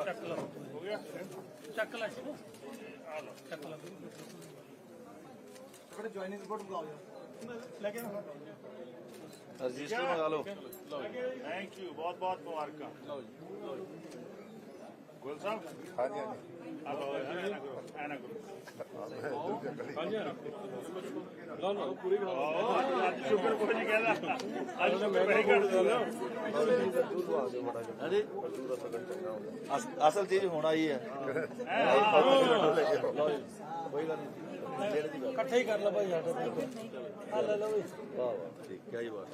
ਚੱਕ ਲੈ ਚੱਕ ਲੈ ਰਜਿਸਟਰ ਮੰਗਾ ਲਓ ਥੈਂਕ ਯੂ ਬਹੁਤ ਬਹੁਤ ਮੁਬਾਰਕਾਂ ਲਓ ਜੀ। ਗੁਲ ਸਾਹਿਬ ਹਾਂਜੀ ਹਾਂਜੀ ਐਨਾ ਕਰੋ ਐਨਾ ਕਰੋ ਨਾ ਨਾ ਪੂਰੀ ਕਰਾ ਅੱਜ ਸ਼ੁਕਰ ਕੋਈ ਨਹੀਂ ਕਹਿੰਦਾ ਅੱਜ ਸ਼ੁਕਰ ਮੈਂ ਕਰ ਹਾਂਜੀ ਅਸ- ਅਸਲ ਚੀਜ਼ ਹੋਣਾ ਹੀ ਹੈ ਕੋਈ ਗੱਲ ਨਹੀਂ ਇਕੱਠੇ ਹੀ ਕਰ ਲੈ ਭਾਈ ਸਾਡੇ ਆ ਲੈ ਲਓ ਵਾਹ ਵਾਹ ਠੀਕ ਕਿਆ ਹੀ ਬਾਤ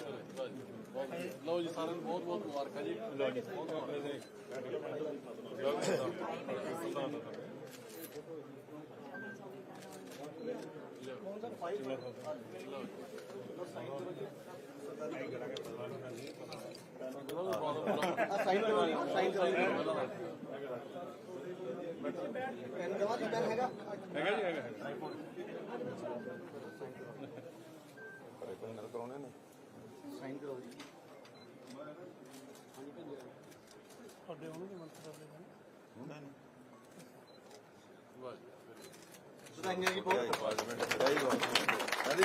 ਲਓ ਜੀ ਸਾਰਿਆਂ ਨੂੰ ਬਹੁਤ ਬਹੁਤ ਮੁਬਾਰਕਾਂ ਜੀ। ਬਹੁਤ ਆਪਣੇ ਦੇ ਹੈਗਾ ਜੀ ਹੈਗਾ ਕਰਾਉਣੇ ਨੇ ਤੁਹਾਡੇ ਉਹਨੂੰ ਵੀ ਮੰਤਰ ਕਰ ਲੈਣਾ ਕਿਆ ਹੀ ਬਾਤ ਕਿਆ ਹੀ ਬਾਤ ਹਾਂਜੀ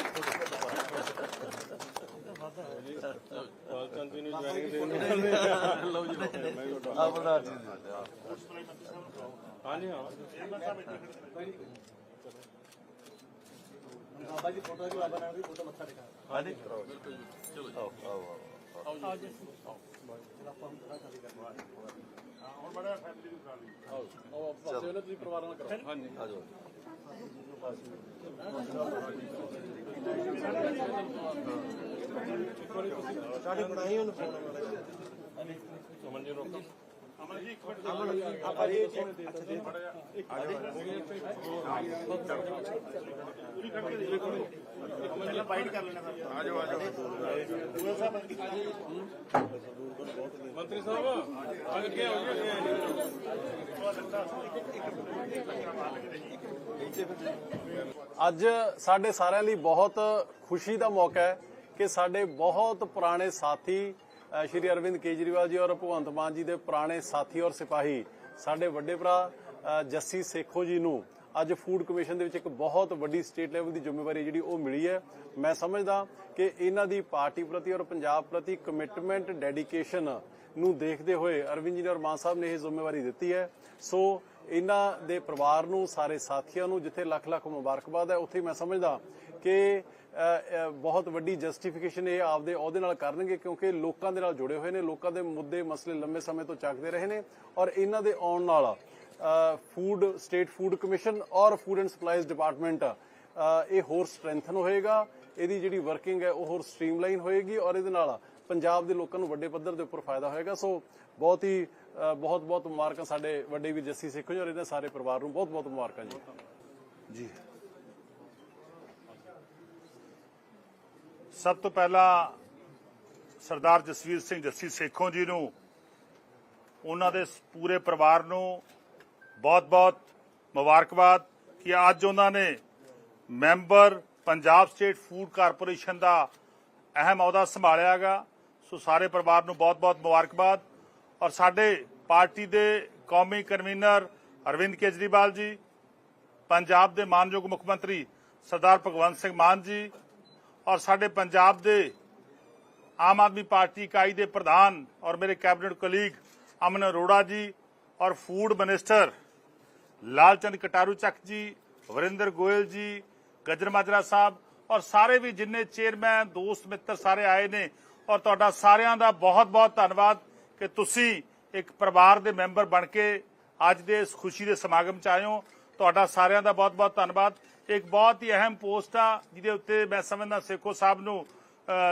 ਆ ਪ੍ਰਧਾਨ ਜੀ ਹਾਂਜੀ। ਹਾਂ ਹਾਂਜੀ ਆਓ ਆਓ ਆਓ ਆਓ ਜੀ ਹੁਣ ਬੜਾ ਫੈਮਿਲੀ ਨੂੰ ਖਾ ਲਈ ਆਓ ਆਓ ਪਾਸੇ ਉਹਨਾਂ ਤੁਸੀਂ ਪਰਿਵਾਰ ਨਾਲ ਕਰੋ ਹਾਂਜੀ ਆ ਜਾਓ ਸਾਡੇ ਬਣਾਈ ਉਹਨੂੰ ਫੋਨ ਅਮਨ ਜੀ ਰੋਕੋ। ਅਮਨ ਜੀ ਇੱਕ ਮਿੰਟ। ਆਪਾਂ ਜੀ ਪਹਿਲਾਂ ਬਾਈਟ ਕਰ ਲੈਣਾ ਆ ਜਾਓ ਆ ਜਾਓ। ਗੁਲ ਸਾਹਿਬ ਮੰਤਰੀ ਸਾਹਿਬ ਅੱਗੇ ਆਓ ਜੀ। ਅੱਜ ਸਾਡੇ ਸਾਰਿਆਂ ਲਈ ਬਹੁਤ ਖੁਸ਼ੀ ਦਾ ਮੌਕਾ ਹੈ। ਕਿ ਸਾਡੇ ਬਹੁਤ ਪੁਰਾਣੇ ਸਾਥੀ ਸ਼੍ਰੀ ਅਰਵਿੰਦ ਕੇਜਰੀਵਾਲ ਜੀ ਔਰ ਭਗਵੰਤ ਮਾਨ ਜੀ ਦੇ ਪੁਰਾਣੇ ਸਾਥੀ ਔਰ ਸਿਪਾਹੀ, ਸਾਡੇ ਵੱਡੇ ਭਰਾ ਜੱਸੀ ਸੇਖੋ ਜੀ ਨੂੰ ਅੱਜ ਫੂਡ ਕਮਿਸ਼ਨ ਦੇ ਵਿੱਚ ਇੱਕ ਬਹੁਤ ਵੱਡੀ ਸਟੇਟ ਲੈਵਲ ਦੀ ਜ਼ਿੰਮੇਵਾਰੀ ਜਿਹੜੀ ਉਹ ਮਿਲੀ ਹੈ। ਮੈਂ ਸਮਝਦਾ ਕਿ ਇਹਨਾਂ ਦੀ ਪਾਰਟੀ ਪ੍ਰਤੀ ਔਰ ਪੰਜਾਬ ਪ੍ਰਤੀ ਕਮਿਟਮੈਂਟ ਡੈਡੀਕੇਸ਼ਨ ਨੂੰ ਦੇਖਦੇ ਹੋਏ ਅਰਵਿੰਦ ਜੀ ਨੇ ਔਰ ਮਾਨ ਸਾਹਿਬ ਨੇ ਇਹ ਜ਼ਿੰਮੇਵਾਰੀ ਦਿੱਤੀ ਹੈ। ਸੋ ਇਹਨਾਂ ਦੇ ਪਰਿਵਾਰ ਨੂੰ, ਸਾਰੇ ਸਾਥੀਆਂ ਨੂੰ, ਜਿੱਥੇ ਲੱਖ ਲੱਖ ਮੁਬਾਰਕਬਾਦ ਹੈ, ਉੱਥੇ ਮੈਂ ਸਮਝਦਾ ਕਿ ਬਹੁਤ ਵੱਡੀ ਜਸਟੀਫਿਕੇਸ਼ਨ ਇਹ ਆਪਦੇ ਅਹੁਦੇ ਨਾਲ ਕਰਨਗੇ ਕਿਉਂਕਿ ਲੋਕਾਂ ਦੇ ਨਾਲ ਜੁੜੇ ਹੋਏ ਨੇ ਲੋਕਾਂ ਦੇ ਮੁੱਦੇ ਮਸਲੇ ਲੰਮੇ ਸਮੇਂ ਤੋਂ ਚੱਕਦੇ ਰਹੇ ਨੇ ਔਰ ਇਹਨਾਂ ਦੇ ਆਉਣ ਨਾਲ ਫੂਡ ਸਟੇਟ ਫੂਡ ਕਮਿਸ਼ਨ ਔਰ ਫੂਡ ਐਂਡ ਸਪਲਾਈਜ਼ ਡਿਪਾਰਟਮੈਂਟ ਇਹ ਹੋਰ ਸਟਰੈਂਥਨ ਹੋਏਗਾ ਇਹਦੀ ਜਿਹੜੀ ਵਰਕਿੰਗ ਹੈ ਉਹ ਹੋਰ ਸਟ੍ਰੀਮਲਾਈਨ ਹੋਏਗੀ ਔਰ ਇਹਦੇ ਨਾਲ ਪੰਜਾਬ ਦੇ ਲੋਕਾਂ ਨੂੰ ਵੱਡੇ ਪੱਧਰ ਦੇ ਉੱਪਰ ਫਾਇਦਾ ਹੋਏਗਾ। ਸੋ ਬਹੁਤ ਹੀ ਬਹੁਤ ਬਹੁਤ ਮੁਬਾਰਕਾਂ ਸਾਡੇ ਵੱਡੇ ਵੀਰ ਜੱਸੀ ਸਿੱਖੋ ਜੀ ਔਰ ਇਹਨਾਂ ਸਾਰੇ ਪਰਿਵਾਰ ਨੂੰ ਬਹੁਤ ਬਹੁਤ ਮੁਬਾਰਕਾਂ ਜੀ। ਜੀ। ਸਭ ਤੋਂ ਪਹਿਲਾਂ ਸਰਦਾਰ ਜਸਵੀਰ ਸਿੰਘ ਜੱਸੀ ਸੇਖੋਂ ਜੀ ਨੂੰ, ਉਹਨਾਂ ਦੇ ਪੂਰੇ ਪਰਿਵਾਰ ਨੂੰ ਬਹੁਤ-ਬਹੁਤ ਮੁਬਾਰਕਬਾਦ ਕਿ ਅੱਜ ਉਹਨਾਂ ਨੇ member Punjab state food corporation ਦਾ ਅਹਿਮ ਅਹੁਦਾ ਸੰਭਾਲਿਆਗਾ। ਸੋ ਸਾਰੇ ਪਰਿਵਾਰ ਨੂੰ ਬਹੁਤ-ਬਹੁਤ ਮੁਬਾਰਕਬਾਦ। ਔਰ ਸਾਡੇ ਪਾਰਟੀ ਦੇ ਕੌਮੀ ਕਨਵੀਨਰ ਅਰਵਿੰਦ ਕੇਜਰੀਵਾਲ ਜੀ, ਪੰਜਾਬ ਦੇ ਮਾਨਯੋਗ ਮੁੱਖ ਮੰਤਰੀ ਸਰਦਾਰ ਭਗਵੰਤ ਸਿੰਘ ਮਾਨ ਜੀ ਔਰ ਸਾਡੇ ਪੰਜਾਬ ਦੇ ਆਮ ਆਦਮੀ ਪਾਰਟੀ ਇਕਾਈ ਦੇ ਪ੍ਰਧਾਨ ਔਰ ਮੇਰੇ ਕੈਬਨਿਟ ਕਲੀਗ ਅਮਨ ਅਰੋੜਾ ਜੀ ਔਰ ਫੂਡ ਮਿਨਿਸਟਰ ਲਾਲਚੰਦ ਕਟਾਰੂ ਚੱਕ ਜੀ, ਵਰਿੰਦਰ ਗੋਇਲ ਜੀ ਗਜਰ ਮਾਜਰਾ ਸਾਹਿਬ ਔਰ ਸਾਰੇ ਵੀ ਜਿੰਨੇ ਚੇਅਰਮੈਨ, ਦੋਸਤ, ਮਿੱਤਰ ਸਾਰੇ ਆਏ ਨੇ ਔਰ ਤੁਹਾਡਾ ਸਾਰਿਆਂ ਦਾ ਬਹੁਤ-ਬਹੁਤ ਧੰਨਵਾਦ ਕਿ ਤੁਸੀਂ ਇੱਕ ਪਰਿਵਾਰ ਦੇ ਮੈਂਬਰ ਬਣ ਕੇ ਅੱਜ ਦੇ ਇਸ ਖੁਸ਼ੀ ਦੇ ਸਮਾਗਮ ਚ ਆਏ ਹੋ। ਤੁਹਾਡਾ ਸਾਰਿਆਂ ਦਾ ਬਹੁਤ-ਬਹੁਤ ਧੰਨਵਾਦ। ਇੱਕ ਬਹੁਤ ਹੀ ਅਹਿਮ ਪੋਸਟ ਆ, ਜਿਹਦੇ ਉੱਤੇ ਮੈਂ ਸਮਝਦਾ ਸੇਖੋ ਸਾਹਿਬ ਨੂੰ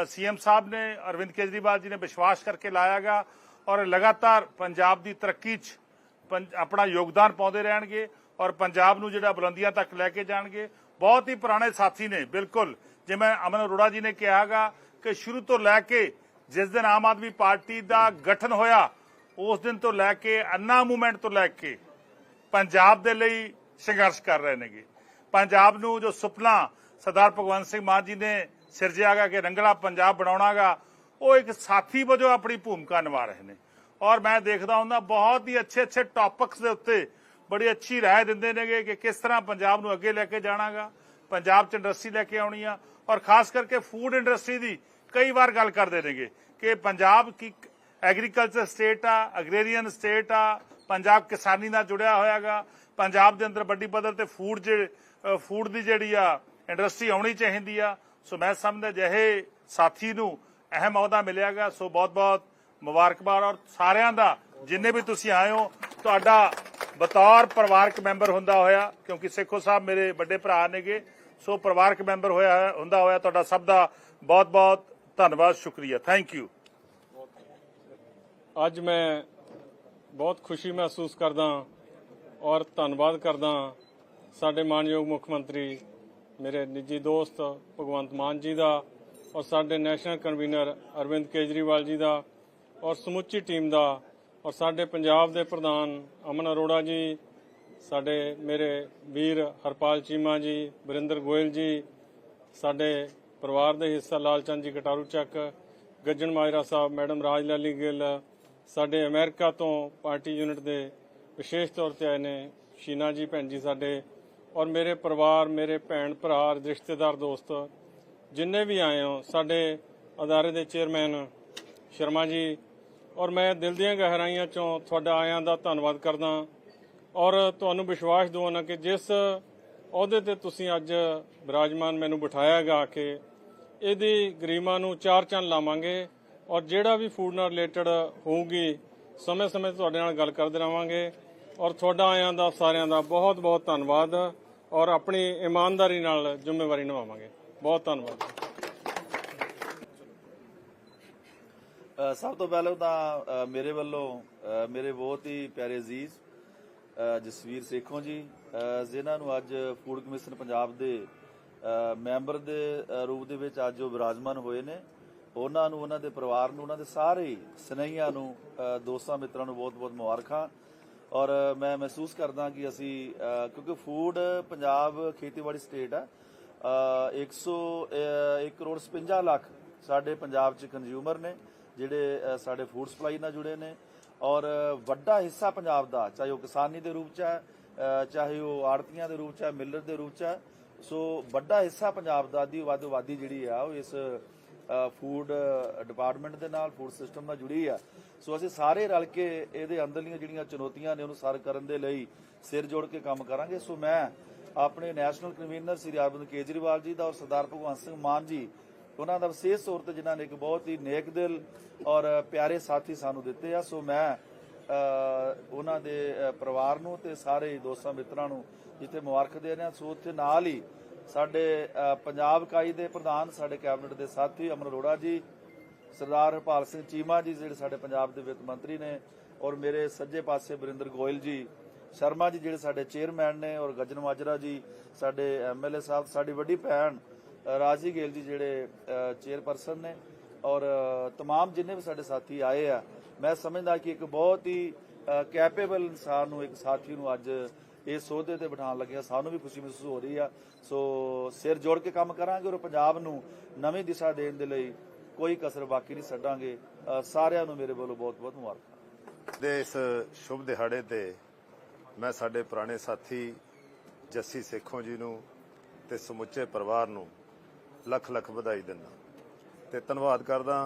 ਸੀਐਮ ਸਾਹਿਬ ਨੇ, ਅਰਵਿੰਦ ਕੇਜਰੀਵਾਲ ਜੀ ਨੇ ਵਿਸ਼ਵਾਸ ਕਰਕੇ ਲਾਇਆਗਾ ਔਰ ਲਗਾਤਾਰ ਪੰਜਾਬ ਦੀ ਤਰੱਕੀ 'ਚ ਪੰਜ- ਆਪਣਾ ਯੋਗਦਾਨ ਪਾਉਂਦੇ ਰਹਿਣਗੇ ਔਰ ਪੰਜਾਬ ਨੂੰ ਜਿਹੜਾ ਬੁਲੰਦੀਆਂ ਤੱਕ ਲੈ ਕੇ ਜਾਣਗੇ। ਬਹੁਤ ਹੀ ਪੁਰਾਣੇ ਸਾਥੀ ਨੇ, ਬਿਲਕੁਲ। ਜਿਵੇਂ ਅਮਨ ਅਰੋੜਾ ਜੀ ਨੇ ਕਿਹਾਗਾ ਕਿ ਸ਼ੁਰੂ ਤੋਂ ਲੈ ਕੇ ਜਿਸ ਦਿਨ ਆਮ ਆਦਮੀ ਪਾਰਟੀ ਦਾ ਗਠਨ ਹੋਇਆ, ਉਸ ਦਿਨ ਤੋਂ ਲੈ ਕੇ, ਅੰਨਾ ਮੂਵਮੈਂਟ ਤੋਂ ਲੈ ਕੇ, ਪੰਜਾਬ ਦੇ ਲਈ ਸੰਘਰਸ਼ ਕਰ ਰਹੇ ਨੇਗੇ। ਪੰਜਾਬ ਨੂੰ ਜੋ ਸੁਪਨਾ ਸਰਦਾਰ ਭਗਵੰਤ ਸਿੰਘ ਮਾਨ ਜੀ ਨੇ ਸਿਰਜਿਆਗਾ ਕਿ ਰੰਗਲਾ ਪੰਜਾਬ ਬਣਾਉਣਾਗਾ, ਉਹ ਇੱਕ ਸਾਥੀ ਵਜੋਂ ਆਪਣੀ ਭੂਮਿਕਾ ਨਿਭਾ ਰਹੇ ਨੇ। ਔਰ ਮੈਂ ਦੇਖਦਾ ਹੁੰਦਾ, ਬਹੁਤ ਹੀ ਅੱਛੇ ਅੱਛੇ ਟੌਪਿਕਸ ਦੇ ਉੱਤੇ ਬੜੀ ਅੱਛੀ ਰਾਏ ਦਿੰਦੇ ਨੇਗੇ ਕਿ ਕਿਸ ਤਰ੍ਹਾਂ ਪੰਜਾਬ ਨੂੰ ਅੱਗੇ ਲੈ ਕੇ ਜਾਣਾਗਾ, ਪੰਜਾਬ 'ਚ ਇੰਡਸਟਰੀ ਲੈ ਕੇ ਆਉਣੀ ਆ। ਔਰ ਖਾਸ ਕਰਕੇ ਫੂਡ ਇੰਡਸਟਰੀ ਦੀ ਕਈ ਵਾਰ ਗੱਲ ਕਰਦੇ ਨੇਗੇ ਕਿ ਪੰਜਾਬ ਕੀ ਐਗਰੀਕਲਚਰ ਸਟੇਟ ਆ ਅਗਰੇਰੀਅਨ ਸਟੇਟ ਆ, ਪੰਜਾਬ ਕਿਸਾਨੀ ਨਾਲ ਜੁੜਿਆ ਹੋਇਆਗਾ, ਪੰਜਾਬ ਦੇ ਅੰਦਰ ਵੱਡੀ ਪੱਧਰ ਤੇ ਫੂਡ ਜਿਹੜੇ ਫੂਡ ਦੀ ਜਿਹੜੀ ਆ ਇੰਡਸਟਰੀ ਆਉਣੀ ਚਾਹੀਦੀ ਆ। ਸੋ ਮੈਂ ਸਮਝਦਾ ਜਿਹੇ ਸਾਥੀ ਨੂੰ ਅਹਿਮ ਅਹੁਦਾ ਮਿਲਿਆਗਾ। ਸੋ ਬਹੁਤ ਬਹੁਤ ਮੁਬਾਰਕਬਾਦ ਔਰ ਸਾਰਿਆਂ ਦਾ, ਜਿੰਨੇ ਵੀ ਤੁਸੀਂ ਆਏ ਹੋ, ਤੁਹਾਡਾ ਬਤੌਰ ਪਰਿਵਾਰਕ ਮੈਂਬਰ ਹੁੰਦਾ ਹੋਇਆ, ਕਿਉਂਕਿ ਸੇਖੋ ਸਾਹਿਬ ਮੇਰੇ ਵੱਡੇ ਭਰਾ ਨੇਗੇ। ਸੋ ਪਰਿਵਾਰਕ ਮੈਂਬਰ ਹੋਇਆ, ਹੁੰਦਾ ਹੋਇਆ, ਤੁਹਾਡਾ ਸਭ ਦਾ ਬਹੁਤ ਬਹੁਤ ਧੰਨਵਾਦ, ਸ਼ੁਕਰੀਆ। ਥੈਂਕ ਯੂ ਅੱਜ ਮੈਂ ਬਹੁਤ ਖੁਸ਼ੀ ਮਹਿਸੂਸ ਕਰਦਾ ਔਰ ਧੰਨਵਾਦ ਕਰਦਾ ਸਾਡੇ ਮਾਨਯੋਗ ਮੁੱਖ ਮੰਤਰੀ, ਮੇਰੇ ਨਿੱਜੀ ਦੋਸਤ ਭਗਵੰਤ ਮਾਨ ਜੀ ਦਾ ਔਰ ਸਾਡੇ ਨੈਸ਼ਨਲ ਕਨਵੀਨਰ ਅਰਵਿੰਦ ਕੇਜਰੀਵਾਲ ਜੀ ਦਾ ਔਰ ਸਮੁੱਚੀ ਟੀਮ ਦਾ ਔਰ ਸਾਡੇ ਪੰਜਾਬ ਦੇ ਪ੍ਰਧਾਨ ਅਮਨ ਅਰੋੜਾ ਜੀ, ਸਾਡੇ ਮੇਰੇ ਵੀਰ ਹਰਪਾਲ ਚੀਮਾ ਜੀ, ਵਰਿੰਦਰ ਗੋਇਲ ਜੀ, ਸਾਡੇ ਪਰਿਵਾਰ ਦੇ ਹਿੱਸਾ ਲਾਲਚੰਦ ਜੀ ਕਟਾਰੂ ਚੱਕ, ਗੱਜਣ ਮਾਜਰਾ ਸਾਹਿਬ, ਮੈਡਮ ਰਾਜ ਲਾਲੀ ਗਿੱਲ, ਸਾਡੇ ਅਮਰੀਕਾ ਤੋਂ ਪਾਰਟੀ ਯੂਨਿਟ ਦੇ ਵਿਸ਼ੇਸ਼ ਤੌਰ ਤੇ ਆਏ ਨੇ ਸ਼ੀਨਾ ਜੀ ਭੈਣ ਜੀ ਸਾਡੇ ਔਰ ਮੇਰੇ ਪਰਿਵਾਰ, ਮੇਰੇ ਭੈਣ ਭਰਾ, ਰਿਸ਼ਤੇਦਾਰ, ਦੋਸਤ, ਜਿੰਨੇ ਵੀ ਆਏ ਹੋ, ਸਾਡੇ ਅਦਾਰੇ ਦੇ ਚੇਅਰਮੈਨ ਸ਼ਰਮਾ ਜੀ, ਔਰ ਮੈਂ ਦਿਲ ਦੀਆਂ ਗਹਿਰਾਈਆਂ ਚੋਂ ਤੁਹਾਡਾ ਆਇਆਂ ਦਾ ਧੰਨਵਾਦ ਕਰਦਾ ਔਰ ਤੁਹਾਨੂੰ ਵਿਸ਼ਵਾਸ ਦਿਵਾਉਣਾ ਕਿ ਜਿਸ ਅਹੁਦੇ ਤੇ ਤੁਸੀਂ ਅੱਜ ਬਿਰਾਜਮਾਨ ਮੈਨੂੰ ਬਿਠਾਇਆ ਗਾ ਕਿ, ਇਹਦੀ ਗਰੀਮਾ ਨੂੰ ਚਾਰ ਚੰਨ ਲਾਵਾਂਗੇ ਔਰ ਜਿਹੜਾ ਵੀ ਫੂਡ ਨਾਲ ਰਿਲੇਟਡ ਹੋਊਗੀ, ਸਮੇਂ-ਸਮੇਂ ਤੁਹਾਡੇ ਨਾਲ ਗੱਲ ਕਰਦੇ ਰਵਾਂਗੇ ਔਰ ਤੁਹਾਡਾ ਆਇਆਂ ਦਾ, ਸਾਰਿਆਂ ਦਾ ਬਹੁਤ-ਬਹੁਤ ਧੰਨਵਾਦ ਔਰ ਆਪਣੀ ਇਮਾਨਦਾਰੀ ਨਾਲ ਜ਼ਿੰਮੇਵਾਰੀ ਨਿਭਾਵਾਂਗੇ। ਬਹੁਤ ਧੰਨਵਾਦ। ਸਭ ਤੋਂ ਪਹਿਲਾਂ ਤਾਂ ਮੇਰੇ ਵੱਲੋਂ ਮੇਰੇ ਬਹੁਤ ਹੀ ਪਿਆਰੇ ਅਜ਼ੀਜ਼ ਜਸਵੀਰ ਸੇਖੋਂ ਜੀ ਜਿਨ੍ਹਾਂ ਨੂੰ ਅੱਜ ਫੂਡ ਕਮਿਸ਼ਨ ਪੰਜਾਬ ਦੇ ਮੈਂਬਰ ਦੇ ਰੂਪ ਦੇ ਵਿੱਚ ਅੱਜ ਉਹ ਵਿਰਾਜਮਾਨ ਹੋਏ ਨੇ। ਉਹਨਾਂ ਨੂੰ, ਉਹਨਾਂ ਦੇ ਪਰਿਵਾਰ ਨੂੰ, ਉਹਨਾਂ ਦੇ ਸਾਰੇ ਹੀ ਸਨੇਹੀਆਂ ਨੂੰ ਦੋਸਤਾਂ ਮਿੱਤਰਾਂ ਨੂੰ ਬਹੁਤ-ਬਹੁਤ ਮੁਬਾਰਕਾਂ। ਔਰ ਮੈਂ ਮਹਿਸੂਸ ਕਰਦਾ ਕਿ ਅਸੀਂ ਕਿਉਂਕਿ ਫੂਡ ਪੰਜਾਬ ਖੇਤੀਬਾੜੀ ਸਟੇਟ ਆ ਅ, 101 ਕਰੋੜ 56 ਲੱਖ ਸਾਡੇ ਪੰਜਾਬ ਚ ਕੰਜ਼ਿਊਮਰ ਨੇ ਜਿਹੜੇ ਸਾਡੇ ਫੂਡ ਸਪਲਾਈ ਨਾਲ ਜੁੜੇ ਨੇ। ਔਰ ਵੱਡਾ ਹਿੱਸਾ ਪੰਜਾਬ ਦਾ ਚਾਹੇ ਉਹ ਕਿਸਾਨੀ ਦੇ ਰੂਪ ਚ ਹੈ ਚਾਹੇ ਉਹ ਆੜਤੀਆਂ ਦੇ ਰੂਪ ਚ ਹੈ ਮਿਲਰ ਦੇ ਰੂਪ ਚ ਹੈ। ਸੋ ਵੱਡਾ ਹਿੱਸਾ ਪੰਜਾਬ ਦਾ ਦੀ ਵੱਧ ਆਬਾਦੀ ਜਿਹੜੀ ਆ ਉਹ ਇਸ ਫੂਡ ਡਿਪਾਰਟਮੈਂਟ ਦੇ ਨਾਲ ਫੂਡ ਸਿਸਟਮ ਨਾਲ ਜੁੜੀ ਆ। ਸੋ ਅਸੀਂ ਸਾਰੇ ਰਲ ਕੇ ਇਹਦੇ ਅੰਦਰਲੀਆਂ ਜਿਹੜੀਆਂ ਚੁਣੌਤੀਆਂ ਨੇ ਉਹਨੂੰ ਸਰ ਕਰਨ ਦੇ ਲਈ ਸਿਰ ਜੋੜ ਕੇ ਕੰਮ ਕਰਾਂਗੇ। ਸੋ ਮੈਂ ਆਪਣੇ ਨੈਸ਼ਨਲ ਕਨਵੀਨਰ ਸ੍ਰੀ ਅਰਵਿੰਦ ਕੇਜਰੀਵਾਲ ਜੀ ਦਾ ਔਰ ਸਰਦਾਰ ਭਗਵੰਤ ਸਿੰਘ ਮਾਨ ਜੀ, ਉਹਨਾਂ ਦਾ ਵਿਸ਼ੇਸ਼ ਤੌਰ ਤੇ ਜਿਨ੍ਹਾਂ ਨੇ ਇੱਕ ਬਹੁਤ ਹੀ ਨੇਕ ਦਿਲ ਔਰ ਪਿਆਰੇ ਸਾਥੀ ਸਾਨੂੰ ਦਿੱਤੇ ਆ। ਸੋ ਮੈਂ ਉਹਨਾਂ ਦੇ ਪਰਿਵਾਰ ਨੂੰ ਤੇ ਸਾਰੇ ਦੋਸਤਾਂ ਮਿੱਤਰਾਂ ਨੂੰ ਜਿੱਥੇ ਮੁਬਾਰਕ ਦੇ ਰਹੇ ਹਾਂ ਸੋ ਉੱਥੇ ਨਾਲ ਹੀ ਸਾਡੇ ਪੰਜਾਬ ਇਕਾਈ ਦੇ ਪ੍ਰਧਾਨ, ਸਾਡੇ ਕੈਬਨਿਟ ਦੇ ਸਾਥੀ ਅਮਨ ਅਰੋੜਾ ਜੀ ਸਰਦਾਰ ਹਰਪਾਲ ਸਿੰਘ ਚੀਮਾ ਜੀ ਜਿਹੜੇ ਸਾਡੇ ਪੰਜਾਬ ਦੇ ਵਿੱਤ ਮੰਤਰੀ ਨੇ ਔਰ ਮੇਰੇ ਸੱਜੇ ਪਾਸੇ ਬਰਿੰਦਰ ਗੋਇਲ ਜੀ ਸ਼ਰਮਾ ਜੀ ਜਿਹੜੇ ਸਾਡੇ ਚੇਅਰਮੈਨ ਨੇ ਔਰ ਗਜਨ ਮਾਜਰਾ ਜੀ ਸਾਡੇ ਐਮਐਲਏ ਸਾਹਿਬ ਸਾਡੀ ਵੱਡੀ ਭੈਣ ਰਾਜੀ ਗੇਲ ਜੀ ਜਿਹੜੇ ਚੇਅਰਪਰਸਨ ਨੇ ਔਰ ਅ, ਤਮਾਮ ਜਿੰਨੇ ਵੀ ਸਾਡੇ ਸਾਥੀ ਆਏ ਆ ਮੈਂ ਸਮਝਦਾ ਕਿ ਇੱਕ ਬਹੁਤ ਹੀ ਕੈਪੇਬਲ ਇਨਸਾਨ ਨੂੰ ਇੱਕ ਸਾਥੀ ਨੂੰ ਅੱਜ ਇਸ ਸੋਧੇ ਤੇ ਬਿਠਾਉਣ ਲੱਗਿਆ ਸਾਨੂੰ ਵੀ ਖੁਸ਼ੀ ਮਹਿਸੂਸ ਹੋ ਰਹੀ ਆ। ਸੋ ਸਿਰ ਜੋੜ ਕੇ ਕੰਮ ਕਰਾਂਗੇ ਔਰ ਪੰਜਾਬ ਨੂੰ ਨਵੀਂ ਦਿਸ਼ਾ ਦੇਣ ਦੇ ਲਈ ਕੋਈ ਕਸਰ ਬਾਕੀ ਨਹੀਂ ਛੱਡਾਂਗੇ। ਸਾਰਿਆਂ ਨੂੰ ਮੇਰੇ ਵੱਲੋਂ ਬਹੁਤ ਬਹੁਤ ਮੁਬਾਰਕਾਂ। ਦੇ ਇਸ ਸ਼ੁਭ ਦਿਹਾੜੇ ਤੇ ਮੈਂ ਸਾਡੇ ਪੁਰਾਣੇ ਸਾਥੀ ਜੱਸੀ ਸੇਖੋਂ ਜੀ ਨੂੰ ਤੇ ਸਮੁੱਚੇ ਪਰਿਵਾਰ ਨੂੰ ਲੱਖ ਲੱਖ ਵਧਾਈ ਦਿੰਦਾ। ਤੇ ਧੰਨਵਾਦ ਕਰਦਾ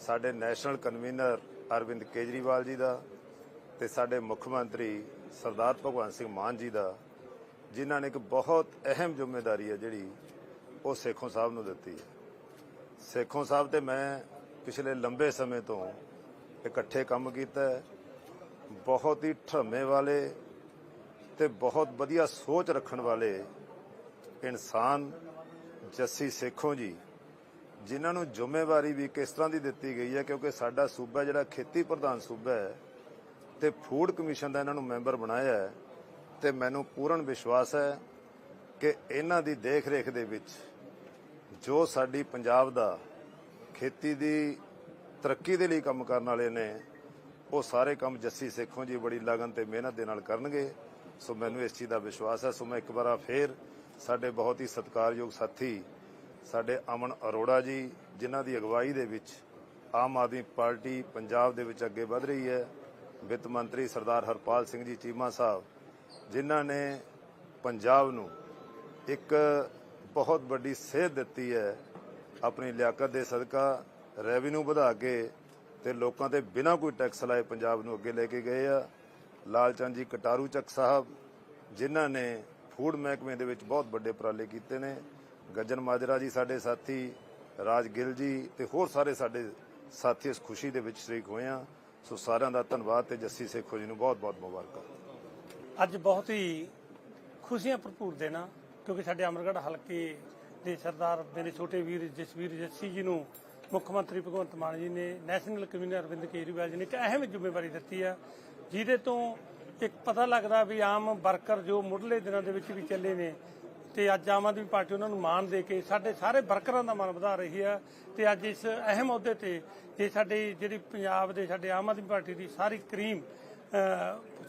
ਸਾਡੇ ਨੈਸ਼ਨਲ ਕਨਵੀਨਰ ਅਰਵਿੰਦ ਕੇਜਰੀਵਾਲ ਜੀ ਦਾ ਤੇ ਸਾਡੇ ਮੁੱਖ ਮੰਤਰੀ ਸਰਦਾਰ ਭਗਵੰਤ ਸਿੰਘ ਮਾਨ ਜੀ ਦਾ, ਜਿਨ੍ਹਾਂ ਨੇ ਇੱਕ ਬਹੁਤ ਅਹਿਮ ਜ਼ਿੰਮੇਵਾਰੀ ਹੈ ਜਿਹੜੀ ਉਹ ਸੇਖੋਂ ਸਾਹਿਬ ਨੂੰ ਦਿੱਤੀ ਹੈ। ਸੇਖੋਂ ਸਾਹਿਬ ਤੇ ਮੈਂ ਪਿਛਲੇ ਲੰਬੇ ਸਮੇਂ ਤੋਂ ਇਕੱਠੇ ਕੰਮ ਕੀਤਾ ਬਹੁਤ ਹੀ ਠਰਮੇ ਵਾਲੇ ਤੇ ਬਹੁਤ ਵਧੀਆ ਸੋਚ ਰੱਖਣ ਵਾਲੇ ਇਨਸਾਨ ਜੱਸੀ ਸੇਖੋਂ ਜੀ, ਜਿਨ੍ਹਾਂ ਨੂੰ ਜ਼ਿੰਮੇਵਾਰੀ ਵੀ ਕਿਸ ਤਰ੍ਹਾਂ ਦੀ ਦਿੱਤੀ ਗਈ ਹੈ, ਕਿਉਂਕਿ ਸਾਡਾ ਸੂਬਾ ਜਿਹੜਾ ਖੇਤੀ ਪ੍ਰਧਾਨ ਸੂਬਾ ਹੈ ਤੇ ਫੂਡ ਕਮਿਸ਼ਨ ਦਾ ਇਹਨਾਂ ਨੂੰ ਮੈਂਬਰ ਬਣਾਇਆ ਹੈ ਤੇ ਮੈਨੂੰ ਪੂਰਨ ਵਿਸ਼ਵਾਸ ਹੈ ਕਿ ਇਹਨਾਂ ਦੀ ਦੇਖ-ਰੇਖ ਦੇ ਵਿੱਚ ਜੋ ਸਾਡੀ ਪੰਜਾਬ ਦਾ ਖੇਤੀ ਦੀ ਤਰੱਕੀ ਦੇ ਲਈ ਕੰਮ ਕਰਨ ਵਾਲੇ ਨੇ, ਉਹ ਸਾਰੇ ਕੰਮ ਜੱਸੀ ਸੇਖੋਂ ਜੀ ਬੜੀ ਲਗਨ ਤੇ ਮਿਹਨਤ ਦੇ ਨਾਲ ਕਰਨਗੇ। ਸੋ ਮੈਨੂੰ ਇਸ ਚੀਜ਼ ਦਾ ਵਿਸ਼ਵਾਸ ਹੈ। ਸੋ ਮੈਂ ਇੱਕ ਵਾਰ ਫੇਰ ਸਾਡੇ ਬਹੁਤ ਹੀ ਸਤਿਕਾਰਯੋਗ ਸਾਥੀ, ਸਾਡੇ ਅਮਨ ਅਰੋੜਾ ਜੀ, ਜਿਨ੍ਹਾਂ ਦੀ ਅਗਵਾਈ ਦੇ ਵਿੱਚ ਆਮ ਆਦਮੀ ਪਾਰਟੀ ਪੰਜਾਬ ਦੇ ਵਿੱਚ ਅੱਗੇ ਵਧ ਰਹੀ ਹੈ। ਵਿੱਤ ਮੰਤਰੀ ਸਰਦਾਰ ਹਰਪਾਲ ਸਿੰਘ ਜੀ ਚੀਮਾ ਸਾਹਿਬ, ਜਿਨ੍ਹਾਂ ਨੇ ਪੰਜਾਬ ਨੂੰ ਇੱਕ ਬਹੁਤ ਵੱਡੀ ਸੇਧ ਦਿੱਤੀ ਹੈ ਆਪਣੀ ਲਿਆਕਤ ਦੇ ਸਦਕਾ ਰੈਵਨਿਊ ਵਧਾ ਕੇ ਤੇ ਲੋਕਾਂ ਤੇ ਬਿਨਾਂ ਕੋਈ ਟੈਕਸ ਲਾਏ ਪੰਜਾਬ ਨੂੰ ਅੱਗੇ ਲੈ ਕੇ ਗਏ ਆ। ਲਾਲਚੰਦ ਜੀ ਕਟਾਰੂ ਚੱਕ ਸਾਹਿਬ, ਜਿਨ੍ਹਾਂ ਨੇ ਫੂਡ ਮਹਿਕਮੇ ਦੇ ਵਿੱਚ ਬਹੁਤ ਵੱਡੇ ਉਪਰਾਲੇ ਕੀਤੇ ਨੇ। ਗੱਜਨ ਮਾਜਰਾ ਜੀ ਸਾਡੇ ਸਾਥੀ, ਰਾਜ ਗਿੱਲ ਜੀ ਤੇ ਹੋਰ ਸਾਰੇ ਸਾਡੇ ਸਾਥੀ ਇਸ ਖੁਸ਼ੀ ਦੇ ਵਿੱਚ ਸ਼ਰੀਕ ਹੋਏ ਆ। ਸੋ ਸਾਰਿਆਂ ਦਾ ਧੰਨਵਾਦ ਤੇ ਜੱਸੀ ਸੇਖੋ ਜੀ ਨੂੰ ਬਹੁਤ ਬਹੁਤ ਮੁਬਾਰਕਾਂ। ਅੱਜ ਬਹੁਤ ਹੀ ਖੁਸ਼ੀਆਂ ਭਰਪੂਰ ਦਿਨ ਆ। ਕਿਉਂਕਿ ਸਾਡੇ ਅਮਰਗੜ੍ਹ ਹਲਕੇ ਦੇ ਸਰਦਾਰ ਮੇਰੇ ਛੋਟੇ ਵੀਰ ਜਸਵੀਰ ਜੱਸੀ ਜੀ ਨੂੰ ਮੁੱਖ ਮੰਤਰੀ ਭਗਵੰਤ ਮਾਨ ਜੀ ਨੇ, ਨੈਸ਼ਨਲ ਕਨਵੀਨਰ ਅਰਵਿੰਦ ਕੇਜਰੀਵਾਲ ਜੀ ਨੇ ਇੱਕ ਅਹਿਮ ਜ਼ਿੰਮੇਵਾਰੀ ਦਿੱਤੀ ਆ, ਜਿਹਦੇ ਤੋਂ ਇੱਕ ਪਤਾ ਲੱਗਦਾ ਵੀ ਆਮ ਵਰਕਰ ਜੋ ਮੁੱਢਲੇ ਦਿਨਾਂ ਦੇ ਵਿੱਚ ਵੀ ਚੱਲੇ ਨੇ ਤੇ ਅੱਜ ਆਮ ਆਦਮੀ ਪਾਰਟੀ ਉਹਨਾਂ ਨੂੰ ਮਾਣ ਦੇ ਕੇ ਸਾਡੇ ਸਾਰੇ ਵਰਕਰਾਂ ਦਾ ਮਾਣ ਵਧਾ ਰਹੀ ਆ ਤੇ ਅੱਜ ਇਸ ਅਹਿਮ ਅਹੁਦੇ ਤੇ ਜੇ ਸਾਡੇ ਜਿਹੜੀ ਪੰਜਾਬ ਦੇ ਸਾਡੇ ਆਮ ਆਦਮੀ ਪਾਰਟੀ ਦੀ ਸਾਰੀ ਕਰੀਮ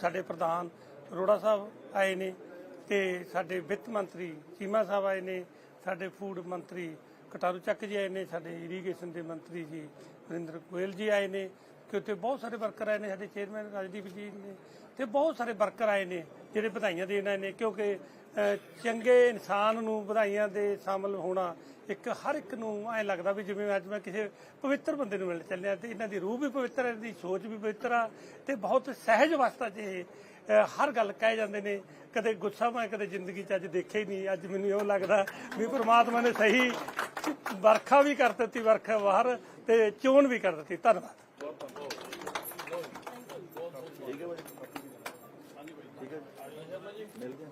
ਸਾਡੇ ਪ੍ਰਧਾਨ ਅਰੋੜਾ ਸਾਹਿਬ ਆਏ ਨੇ। ਤੇ ਸਾਡੇ ਵਿੱਤ ਮੰਤਰੀ ਚੀਮਾ ਸਾਹਿਬ ਆਏ ਨੇ, ਸਾਡੇ ਫੂਡ ਮੰਤਰੀ ਕਟਾਰੂ ਚੱਕ ਜੀ ਆਏ ਨੇ, ਸਾਡੇ ਇਰੀਗੇਸ਼ਨ ਦੇ ਮੰਤਰੀ ਜੀ ਵਰਿੰਦਰ ਗੋਇਲ ਜੀ ਆਏ ਨੇ, ਕਿ ਉੱਥੇ ਬਹੁਤ ਸਾਰੇ ਵਰਕਰ ਆਏ ਨੇ, ਸਾਡੇ ਚੇਅਰਮੈਨ ਰਾਜਦੀਪ ਜੀ ਨੇ, ਤੇ ਬਹੁਤ ਸਾਰੇ ਵਰਕਰ ਆਏ ਨੇ, ਜਿਹੜੇ ਵਧਾਈਆਂ ਦੇਣ ਆਏ ਨੇ, ਕਿਉਂਕਿ ਚੰਗੇ ਇਨਸਾਨ ਨੂੰ ਵਧਾਈਆਂ ਦੇ ਸ਼ਾਮਲ ਹੋਣਾ ਇੱਕ ਹਰ ਇੱਕ ਨੂੰ ਐ ਲੱਗਦਾ ਵੀ ਜਿਵੇਂ ਅੱਜ ਮੈਂ ਕਿਸੇ ਪਵਿੱਤਰ ਬੰਦੇ ਨੂੰ ਮਿਲ ਚੱਲਿਆ ਤੇ ਇਹਨਾਂ ਦੀ ਰੂਹ ਵੀ ਪਵਿੱਤਰ ਹੈ, ਇਹਨਾਂ ਦੀ ਸੋਚ ਵੀ ਪਵਿੱਤਰ ਆ ਤੇ ਬਹੁਤ ਸਹਿਜ ਅਵਸਥਾ 'ਚ ਇਹ ਹਰ ਗੱਲ ਕਹਿ ਜਾਂਦੇ ਨੇ, ਕਦੇ ਗੁੱਸਾ ਮੈਂ ਕਦੇ ਜ਼ਿੰਦਗੀ 'ਚ ਅੱਜ ਦੇਖਿਆ ਹੀ ਨਹੀਂ, ਅੱਜ ਮੈਨੂੰ ਇਉਂ ਲੱਗਦਾ ਵੀ ਪ੍ਰਮਾਤਮਾ ਨੇ ਸਹੀ ਵਰਖਾ ਵੀ ਕਰ ਦਿੱਤੀ, ਵਰਖਾ ਬਾਹਰ ਤੇ ਚੋਣ ਵੀ ਕਰ ਦਿੱਤੀ। ਧੰਨਵਾਦ। ਠੀਕ ਹੈ ਭਾਜੀ ਠੀਕ ਹੈ। ਮਿਲ ਗਿਆ